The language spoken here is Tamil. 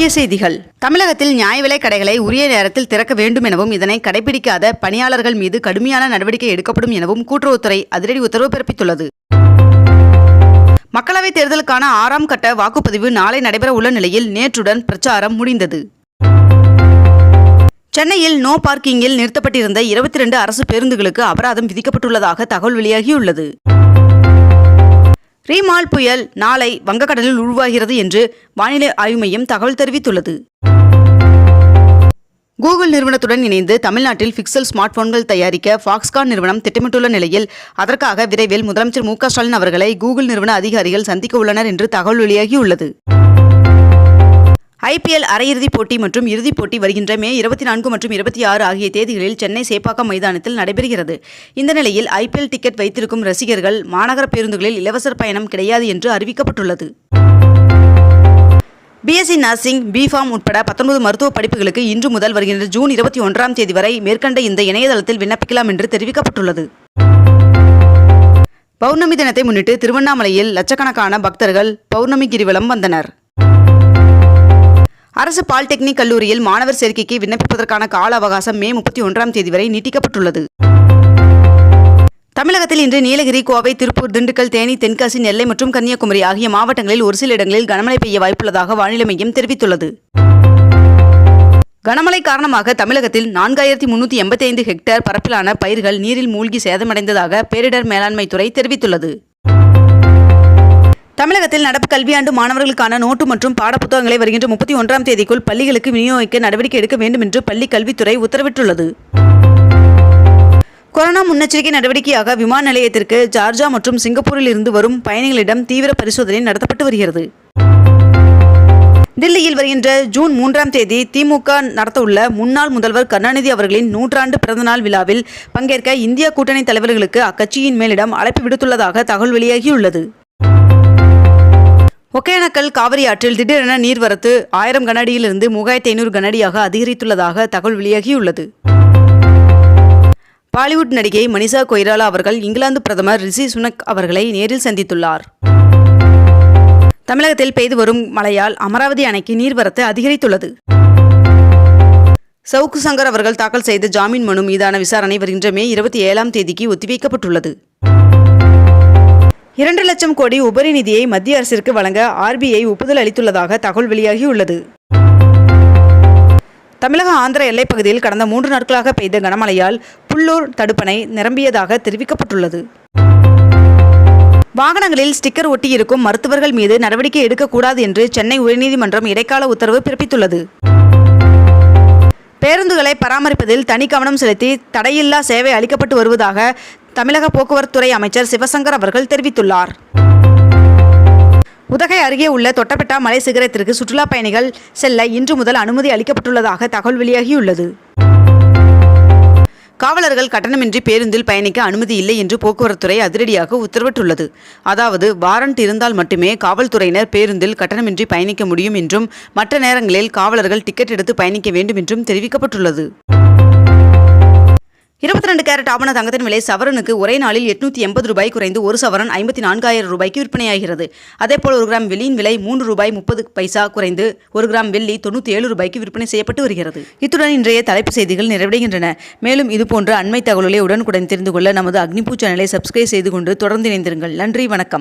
முக்கிய செய்திகள். தமிழகத்தில் நியாய விலைக் கடைகளை உரிய நேரத்தில் திறக்க வேண்டும் எனவும் இதனை கடைபிடிக்காத பணியாளர்கள் மீது கடுமையான நடவடிக்கை எடுக்கப்படும் எனவும் கூட்டுறவுத்துறை அதிரடி உத்தரவு பிறப்பித்துள்ளது. மக்களவைத் தேர்தலுக்கான ஆறாம் கட்ட வாக்குப்பதிவு நாளை நடைபெற உள்ள நிலையில் நேற்றுடன் பிரச்சாரம் முடிந்தது. சென்னையில் நோ பார்க்கிங்கில் நிறுத்தப்பட்டிருந்த இருபத்தி ரெண்டு அரசு பேருந்துகளுக்கு அபராதம் விதிக்கப்பட்டுள்ளதாக தகவல் வெளியாகியுள்ளது. ரீமால் புயல் நாளை வங்கக்கடலில் உருவாகிறது என்று வானிலை ஆய்வு மையம் தகவல் தெரிவித்துள்ளது. கூகுள் நிறுவனத்துடன் இணைந்து தமிழ்நாட்டில் பிக்சல் ஸ்மார்ட் போன்கள் தயாரிக்க ஃபாக்ஸ்கான் நிறுவனம் திட்டமிட்டுள்ள நிலையில் அதற்காக விரைவில் முதலமைச்சர் மு க ஸ்டாலின் அவர்களை கூகுள் நிறுவன அதிகாரிகள் சந்திக்க உள்ளனர் என்று தகவல் வெளியாகியுள்ளது. ஐபிஎல் அரையிறுதிப் போட்டி மற்றும் இறுதிப் போட்டி வருகின்ற மே இருபத்தி நான்கு மற்றும் இருபத்தி ஆறு ஆகிய தேதிகளில் சென்னை சேப்பாக்கம் மைதானத்தில் நடைபெறுகிறது. இந்த நிலையில் ஐபிஎல் டிக்கெட் வைத்திருக்கும் ரசிகர்கள் மாநகர பேருந்துகளில் இலவச பயணம் கிடையாது என்று அறிவிக்கப்பட்டுள்ளது. பிஎஸ்சி நர்சிங் பிஃபார்ம் உட்பட பத்தொன்பது மருத்துவ படிப்புகளுக்கு இன்று முதல் வருகின்ற ஜூன் இருபத்தி ஒன்றாம் தேதி வரை மேற்கண்ட இந்த இணையதளத்தில் விண்ணப்பிக்கலாம் என்று தெரிவிக்கப்பட்டுள்ளது. பௌர்ணமி தினத்தை முன்னிட்டு திருவண்ணாமலையில் லட்சக்கணக்கான பக்தர்கள் பௌர்ணமி கிரிவலம் வந்தனர். அரசு பாலிடெக்னிக் கல்லூரியில் மாணவர் சேர்க்கைக்கு விண்ணப்பிப்பதற்கான கால அவகாசம் மே முப்பத்தி ஒன்றாம் தேதி வரை நீட்டிக்கப்பட்டுள்ளது. தமிழகத்தில் இன்று நீலகிரி கோவை திருப்பூர் திண்டுக்கல் தேனி தென்காசி நெல்லை மற்றும் கன்னியாகுமரி ஆகிய மாவட்டங்களில் ஒரு சில இடங்களில் கனமழை பெய்ய வாய்ப்புள்ளதாக வானிலை மையம் தெரிவித்துள்ளது. கனமழை காரணமாக தமிழகத்தில் நான்காயிரத்தி முன்னூற்றி எண்பத்தி ஐந்து ஹெக்டேர் பரப்பிலான பயிர்கள் நீரில் மூழ்கி சேதமடைந்ததாக பேரிடர் மேலாண்மை துறை தெரிவித்துள்ளது. தமிழகத்தில் நடப்பு கல்வியாண்டு மாணவர்களுக்கான நோட்டு மற்றும் பாடப்புத்தகங்களை வருகின்ற முப்பத்தி ஒன்றாம் தேதிக்குள் பள்ளிகளுக்கு விநியோகிக்க நடவடிக்கை எடுக்க வேண்டும் என்று பள்ளி கல்வித்துறை உத்தரவிட்டுள்ளது. கொரோனா முன்னெச்சரிக்கை நடவடிக்கையாக விமான நிலையத்திற்கு ஜார்ஜா மற்றும் சிங்கப்பூரில் இருந்து வரும் பயணிகளிடம் தீவிர பரிசோதனை நடத்தப்பட்டு வருகிறது. டெல்லியில் வருகின்ற ஜூன் மூன்றாம் தேதி திமுக நடத்தவுள்ள முன்னாள் முதல்வர் கருணாநிதி அவர்களின் நூற்றாண்டு பிறந்தநாள் விழாவில் பங்கேற்க இந்திய கூட்டணி தலைவர்களுக்கு அக்கட்சியின் மேலிடம் அழைப்பு விடுத்துள்ளதாக தகவல் வெளியாகியுள்ளது. ஒகேனக்கல் காவிரி ஆற்றில் திடீரென நீர்வரத்து ஆயிரம் கனடியிலிருந்து மூவாயிரத்தி ஐநூறு கனடியாக அதிகரித்துள்ளதாக தகவல் வெளியாகியுள்ளது. பாலிவுட் நடிகை மனிஷா கொய்ராலா அவர்கள் இங்கிலாந்து பிரதமர் ரிஷி சுனக் அவர்களை நேரில் சந்தித்துள்ளார். தமிழகத்தில் பெய்து வரும் மழையால் அமராவதி அணைக்கு நீர்வரத்து அதிகரித்துள்ளது. சவுக்கு சங்கர் அவர்கள் தாக்கல் செய்த ஜாமீன் மனு மீதான விசாரணை வருகின்ற மே இருபத்தி ஏழாம் தேதிக்கு ஒத்திவைக்கப்பட்டுள்ளது. இரண்டு லட்சம் கோடி உபரி நிதியை மத்திய அரசிற்கு வழங்க ஆர்பிஐ ஒப்புதல் அளித்துள்ளதாக தகவல் வெளியாகியுள்ளது. தமிழக ஆந்திர எல்லைப்பகுதியில் கடந்த மூன்று நாட்களாக பெய்த கனமழையால் புல்லூர் தடுப்பணை நிரம்பியதாக தெரிவிக்கப்பட்டுள்ளது. வாகனங்களில் ஸ்டிக்கர் ஒட்டியிருக்கும் மருத்துவர்கள் மீது நடவடிக்கை எடுக்கக்கூடாது என்று சென்னை உயர்நீதிமன்றம் இடைக்கால உத்தரவு பிறப்பித்துள்ளது. பேருந்துகளை பராமரிப்பதில் தனி கவனம் செலுத்தி தடையில்லா சேவை அளிக்கப்பட்டு வருவதாக தமிழக போக்குவரத்துறை அமைச்சர் சிவசங்கர் அவர்கள் தெரிவித்துள்ளார். உதகை அருகே உள்ள தொட்டபெட்டா மலை சிகரத்திற்கு சுற்றுலா பயணிகள் செல்ல இன்று முதல் அனுமதி அளிக்கப்பட்டுள்ளதாக தகவல் வெளியாகியுள்ளது. காவலர்கள் கட்டணமின்றி பேருந்தில் பயணிக்க அனுமதி இல்லை என்று போக்குவரத்துறை அதிரடியாக உத்தரவிட்டுள்ளது. அதாவது வாரண்ட் இருந்தால் மட்டுமே காவல்துறையினர் பேருந்தில் கட்டணமின்றி பயணிக்க முடியும் என்றும் மற்ற நேரங்களில் காவலர்கள் டிக்கெட் எடுத்து பயணிக்க வேண்டும் என்றும் தெரிவிக்கப்பட்டுள்ளது. இருபத்தி ரெண்டு கேரட் ஆபண தங்கத்தின் விலை சவரனுக்கு ஒரே நாளில் எட்நூத்தி எண்பது ரூபாய் குறைந்து ஒரு சவரன் ஐம்பத்தி நான்காயிரம் ரூபாய்க்கு விற்பனையாகிறது. அதேபோல் ஒரு கிராம் வெள்ளியின் விலை மூன்று ரூபாய் முப்பது பைசா குறைந்து ஒரு கிராம் வெள்ளி தொண்ணூற்றி ஏழு ரூபாய்க்கு விற்பனை செய்யப்பட்டு வருகிறது. இத்துடன் இன்றைய தலைப்பு செய்திகள் நிறைவடைகின்றன. மேலும் இதுபோன்ற அண்மை தகவல்களை உடனுக்குடன் தெரிந்து கொள்ள நமது அக்னிபூ சேனலை சப்ஸ்கிரைப் செய்து கொண்டு தொடர்ந்து இணைந்திருங்கள். நன்றி வணக்கம்.